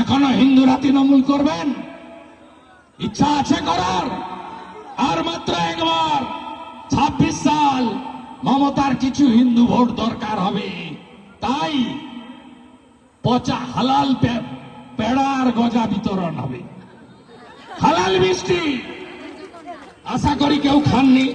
এখনও হিন্দুরা তৃণমূল করবেন? ইচ্ছা আছে করার? আর মাত্র একবার ছাব্বিশ সাল মমতার কিছু হিন্দু ভোট দরকার হবে। তাই পচা হালাল পে- পেড়া আর গজা বিতরণ হবে। হালাল মিষ্টি! আশা করি কেউ খাননি।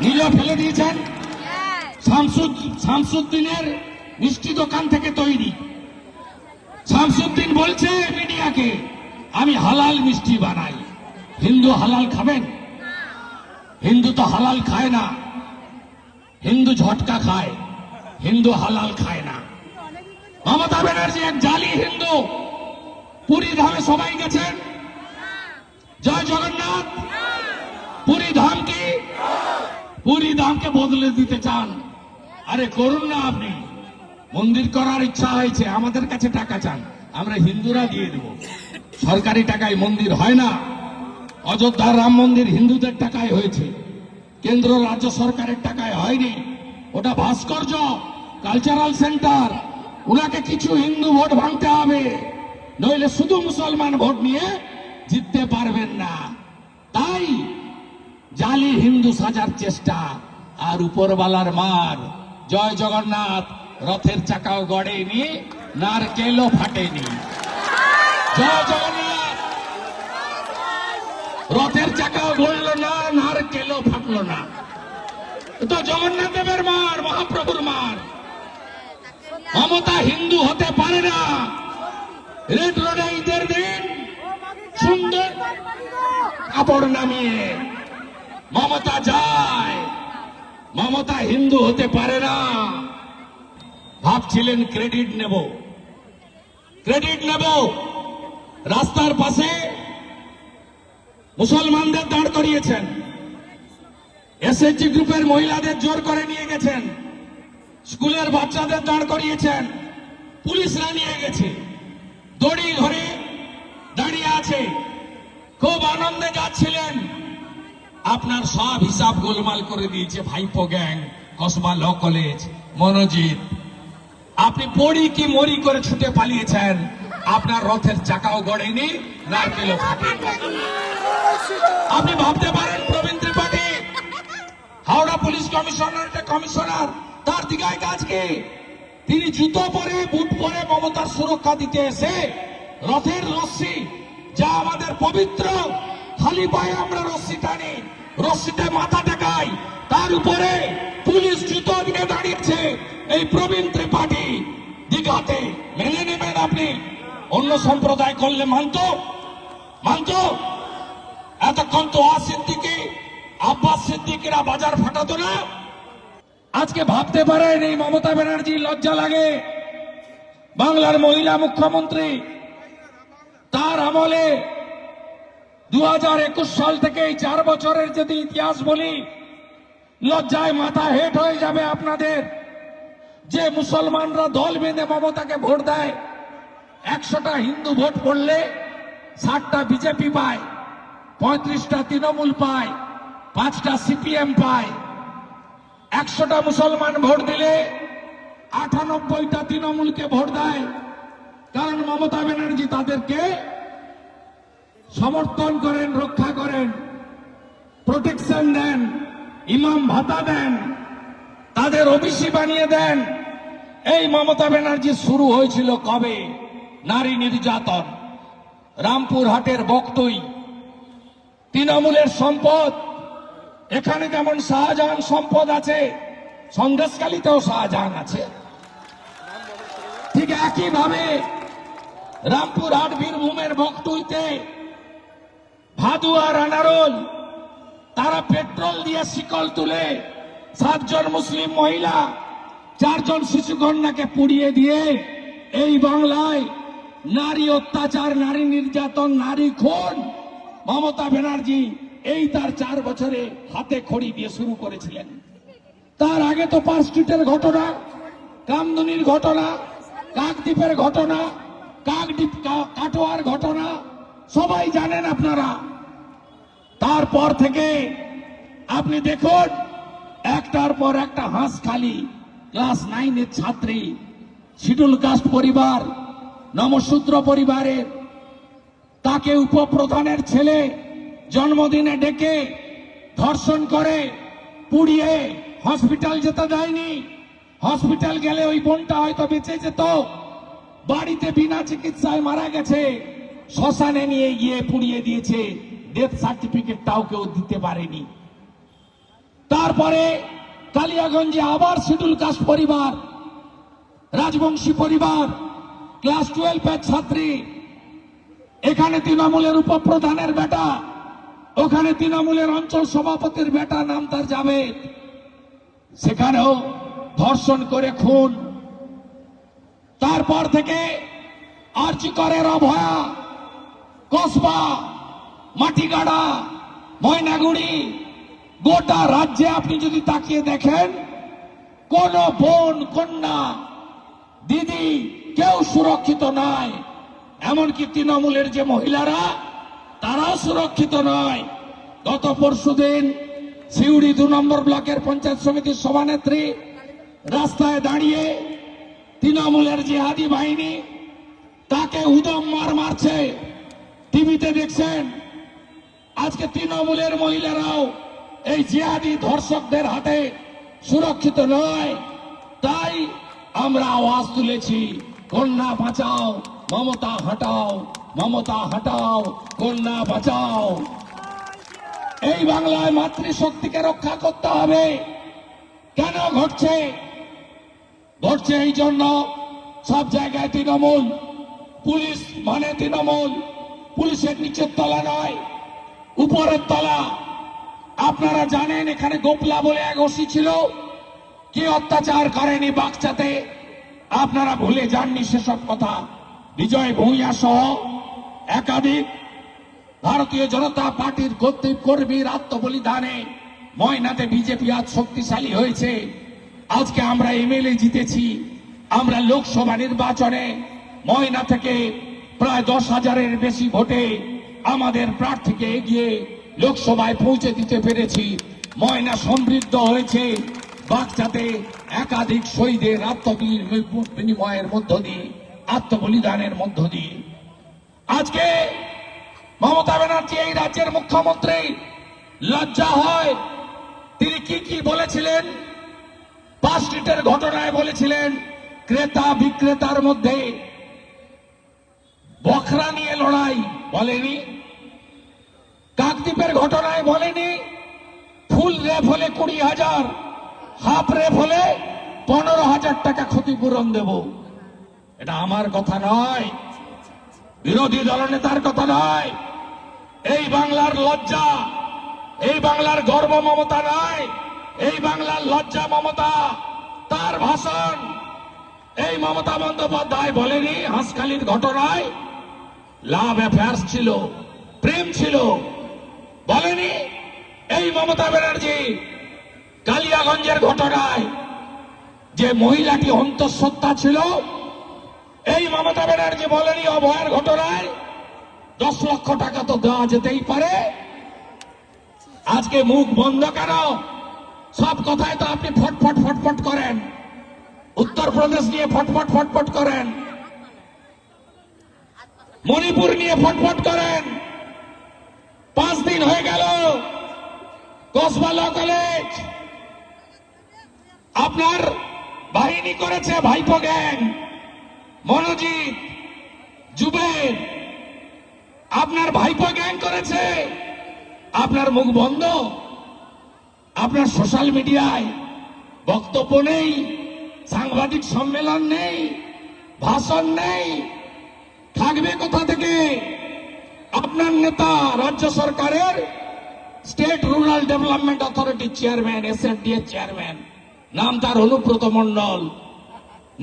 নিজেও ফেলে দিয়েছেন? শামসুদ্দিনের মিষ্টি দোকান থেকে তৈরি। শামসুদ্দিন বলছে মিডিয়াকে, আমি হালাল মিষ্টি বানাই। হিন্দু হালাল খাবেন? হিন্দু তো হালাল খায় না। হিন্দু ঝটকা খায়, হিন্দু হালাল খায় না। মমতা ব্যানার্জি এক জালি হিন্দু। পুরী ধামে সবাই গেছেন? জয় জগন্নাথ। পুরী ধাম কি? পুরী ধামকে বদলে দিতে চান। আরে করুন না আপনি। মন্দির করার ইচ্ছা হয়েছে, আমাদের কাছে টাকা চান, আমরা হিন্দুরা দিয়ে দেব। সরকারি টাকায় মন্দির হয় না, অযোধ্যার রাম মন্দির হিন্দুদের টাকায় হয়েছে, কেন্দ্র রাজ্য সরকারের টাকায় হয়নি। ওটা ভাস্কর্য কালচারাল সেন্টার ওনাকে কিছু হিন্দু ভোট ভাঙতে হবে, নইলে শুধু মুসলমান ভোট নিয়ে জিততে পারবেন না। তাই জালি হিন্দু সাজার চেষ্টা, আর উপরবালার মার, জয় জগন্নাথ। রথের চাকাও গড়েনি, নারকেলও ফাটেনি। রথের চাকাও গড়ল না, নারকেলও ফাটলো না। তো জগন্নাথ দেবের মার, মহাপ্রভুর মার। মমতা হিন্দু হতে পারে না। রেড রোডে ঈদের দিন সুন্দর কাপড় নামিয়ে মমতা যায়। মমতা হিন্দু হতে পারে না। ভাবছিলেন ক্রেডিট নেব। ক্রেডিট নেব। রাস্তার পাশে মুসলমানদের দাঁড় করিয়েছেন। এসএসজি গ্রুপের মহিলাদের জোর করে নিয়ে গেছেন। স্কুলের বাচ্চাদের দাঁড় করিয়েছেন। পুলিশরা নিয়ে গেছে। দড়ি ধরে দাঁড়িয়ে আছে। খুব আনন্দে যাচ্ছিলেন। আপনার সব হিসাব গোলমাল করে দিয়েছে ভাইপো gang, Kasba law college, Monojit. আপনি পড়ি কি মরি করে ছুটে পালিয়েছেন? আপনার রথের চাকাও গড়েনি, নারকেলও ফাটেনি আপনি ভাবতে পারেন, Prabin Tripathi, Howrah police commissioner commissioner, তার দিঘায় কাজ কি? তিনি জুতো পরে, বুট পরে মমতার সুরক্ষা দিতে এসে রথের রশ্মি, যা আমাদের পবিত্র, খালি পায়ে আমরা রশ্মি টানি, রশ্মিতে মাথা টেকাই, তার উপরে পুলিশ জুতো দিয়ে দাঁড়িয়েছে। এই প্রবীণ ত্রিপাঠী দীঘাতে মেনে নেবেন আপনি। অন্য সম্প্রদায় করলে মানত? মানত? এতক্ষণ তো সিদ্দিকি, আব্বাস সিদ্দিকিরা বাজার ফাটাতো না? আজকে ভাবতে পারেন এই মমতা ব্যানার্জি লজ্জা লাগে। বাংলার মহিলা মুখ্যমন্ত্রী, তার আমলে দু হাজার একুশ সাল থেকে এই চার বছরের যদি ইতিহাস বলি, লজ্জায় মাথা হেট হয়ে যাবে আপনাদের। যে মুসলমানরা দল বেঁধে মমতাকে ভোট দেয়, একশোটা হিন্দু ভোট পড়লে ষাটটা বিজেপি পায়, পঁয়ত্রিশটা তৃণমূল পায়, পাঁচটা সিপিএম পায়। একশোটা মুসলমান ভোট দিলে আটানব্বইটা তৃণমূলকে ভোট দেয়। কারণ মমতা ব্যানার্জি তাদেরকে সমর্থন করেন, রক্ষা করেন, প্রোটেকশন দেন, ইমাম ভাতা দেন, তাদের ওবিসি বানিয়ে দেন। এই মমতা ব্যানার্জি শুরু হয়েছিল কবে? নারী নির্যাতন। রামপুরহাটের বক্তই। তৃণমূলের সম্পদ। এখানে যেমন শাহজাহান সম্পদ আছে? সন্দেশকালীতেও শাহজাহান আছে। ঠিক একইভাবে রামপুরহাট বীরভূমের বক্তুইতে ভাদুয়া রানারোল, তারা পেট্রোল দিয়ে শিকল তুলে সাতজন মুসলিম মহিলা চারজন শিশু কন্যাকে পুড়িয়ে দিয়ে এই বাংলায় নারী অত্যাচার, নারী নির্যাতন, নারী খুন মমতা ব্যানার্জি এই তার চার বছরে হাতে খড়ি দিয়ে শুরু করেছিলেন। তার আগে তো পার্ক স্ট্রিটের ঘটনা, কামদুনির ঘটনা, কাকদ্বীপের ঘটনা, কাকদ্বীপ কাটোয়ার ঘটনা, সবাই জানেন আপনারা। তারপর থেকে আপনি দেখুন, একটার পর একটা হাঁস খালি। ক্লাস নাইনের ছাত্রী শিডুল কাস্ট পরিবার নমশূদ্র পরিবারের, তাকে উপপ্রধানের ছেলে জন্মদিনে ডেকে ধর্ষণ করে, পুড়িয়ে হসপিটাল যেতে দেয়নি। হসপিটাল গেলে ওই বোনটা হয়তো বেঁচে যেত। বাড়িতে বিনা চিকিৎসায় মারা গেছে। শ্মশানে নিয়ে গিয়ে পুড়িয়ে দিয়েছে। ডেথ সার্টিফিকেটটাও কেউ দিতে পারেনি। তারপরে কালিয়াগঞ্জে আবার শিডুল কাস্ট পরিবার, রাজবংশী পরিবার, ক্লাস টুয়েলভের ছাত্রী। এখানে তৃণমূলের উপপ্রধানের বেটা, ওখানে তৃণমূলের অঞ্চল সভাপতির বেটা নাম তার যাবে সেখানেও ধর্ষণ করে খুন। তারপর থেকে আর্চিকরের অভয়া কসবা, মাটিগাড়া, ময়নাগুড়ি গোটা রাজ্যে আপনি যদি তাকিয়ে দেখেন, কোন বোন, কন্যা, দিদি কেউ সুরক্ষিত নয়। এমনকি তৃণমূলের যে মহিলারা, তারাও সুরক্ষিত নয়। গত পরশুদিন সিউড়ি দু নম্বর ব্লকের পঞ্চায়েত সমিতির সভানেত্রী রাস্তায় দাঁড়িয়ে তৃণমূলের জিহাদি বাহিনী তাকে উদম মার মারছে। টিভিতে দেখছেন, আজকে তৃণমূলের মহিলারাও এই জিহাদি ধর্ষকদের হাতে সুরক্ষিত নয়। তাই আমরা আওয়াজ তুলেছি, কন্যা বাঁচাও, মমতা হটাও মমতা হটাও, কন্যা বাঁচাও। এই বাংলায় মাতৃশক্তিকে রক্ষা করতে হবে। কেন ঘটছে? ঘটছে এই জন্য সব জায়গায় তৃণমূল, পুলিশ মানে তৃণমূল, পুলিশের নিচের তলা নয়, উপরের তলা। আপনারা জানেন এখানে গোপলা বলে এক ওসি ছিল। কি অত্যাচার করেনি বাচ্চাতে আপনারা ভুলে যাননি সেসব কথা। বিজয় ভূঁইয়া সহ একাধিক ভারতীয় জনতা পার্টির কর্তৃক কর্মীর আত্মবলিদানে ময়নাতে বিজেপি আজ শক্তিশালী হয়েছে। আজকে আমরা এমএলএ জিতেছি। আমরা লোকসভা নির্বাচনে ময়না থেকে প্রায় দশ হাজারের বেশি ভোটে আমাদের প্রার্থীকে এগিয়ে লোকসভায় পৌঁছে দিতে পেরেছি। ময়না সমৃদ্ধ হয়েছে। বাচ্চাতে একাধিক শহীদের আত্মবীর বিনিময়ের মধ্য দিয়ে, আত্মবলিদানের মধ্য দিয়ে। আজকে মমতা ব্যানার্জি এই রাজ্যের মুখ্যমন্ত্রী লজ্জা হয়। তিনি কি কি বলেছিলেন? পাঁচ স্ট্রিটের ঘটনায় বলেছিলেন, ক্রেতা বিক্রেতার মধ্যে বখরা নিয়ে লড়াই বলেনি। কাকদ্বীপের ঘটনায় বলেনি। ফুল রেপ হলে কুড়ি হাজার, হাফ রেপ হলে পনেরো হাজার টাকা ক্ষতিপূরণ দেব। এটা আমার কথা নয়। বিরোধী দলনেতার কথা নয়। এই বাংলার লজ্জা, এই বাংলার গর্ব মমতা নয়। এই বাংলার লজ্জা মমতা, তার ভাষণ। এই মমতা বন্দ্যোপাধ্যায় বলেনি হাঁসখালির ঘটনায়। লাভ অ্যাফেয়ার্স ছিল, প্রেম ছিল। বলেনি? এই মমতা ব্যানার্জি, কালিয়াগঞ্জের ঘটনায় যে মহিলাটি অন্তঃসত্ত্বা ছিল, এই মমতা ব্যানার্জি বলেনি অভয়ের ঘটনায়, দশ লক্ষ টাকা তো দেওয়া যেতেই পারে। আজকে মুখ বন্ধ কেন? সব কথায় তো আপনি ফটফট ফটফট করেন। উত্তরপ্রদেশ নিয়ে ফটফট ফটফট করেন। মণিপুর নিয়ে ফটফট করেন। পাঁচ দিন হয়ে গেল। Kasba law college. আপনার বাহিনী করেছে ভাইপো গ্যাং। মনোজিৎ, জুবের। আপনার ভাইপো গ্যাং করেছে। আপনার মুখ বন্ধ। আপনার সোশ্যাল মিডিয়ায় বক্তব্য নেই, সাংবাদিক সম্মেলন নেই, ভাষণ নেই। থাকবে কোথা থেকে? আপনার নেতা রাজ্য সরকারের state rural development authority chairman SNDA chairman নাম তার অনুব্রত মন্ডল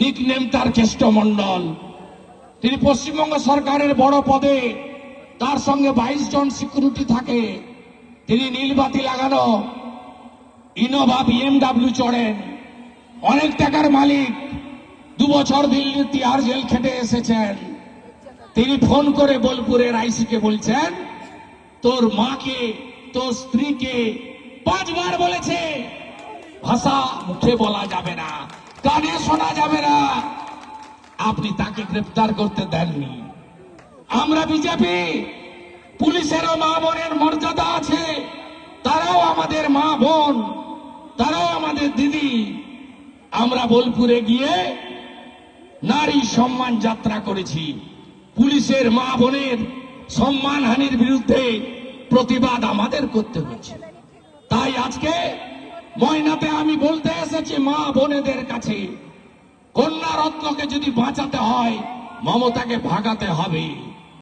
নিক নেম তার কেষ্ট মন্ডল তিনি পশ্চিমবঙ্গ সরকারের বড় পদে তার সঙ্গে বাইশ জন সিকিউরিটি থাকে। তিনি নীলবাতি লাগানো ইনোভা বিএমডাব্লিউ চড়েন। অনেক টাকার মালিক। দু বছর দিল্লির তিহার জেল খেটে এসেছেন। তিনি ফোন করে বোলপুরের আইসিকে বলছেন, তোর মাকে, তোর স্ত্রীকে পাঁচবার বলেছে, ভাষা মুখে বলা যাবে না, কানে শোনা যাবে না। আপনি তাকে গ্রেফতার করতে দেননি। আমরা বিজেপি, পুলিশেরও মা বোনের মর্যাদা আছে, তারাও আমাদের মা বোন, তারাও আমাদের দিদি। আমরা বোলপুরে গিয়ে নারী সম্মান যাত্রা করেছি। পুলিশের মা বোনের সম্মানহানির বিরুদ্ধে প্রতিবাদ আমাদের করতে হয়েছে। তাই আজকে ময়নাতে আমি বলতে এসেছি মা বোনেদের কাছে, কন্যা রত্নকে যদি বাঁচাতে হয়, মমতাকে ভাগাতে হবে।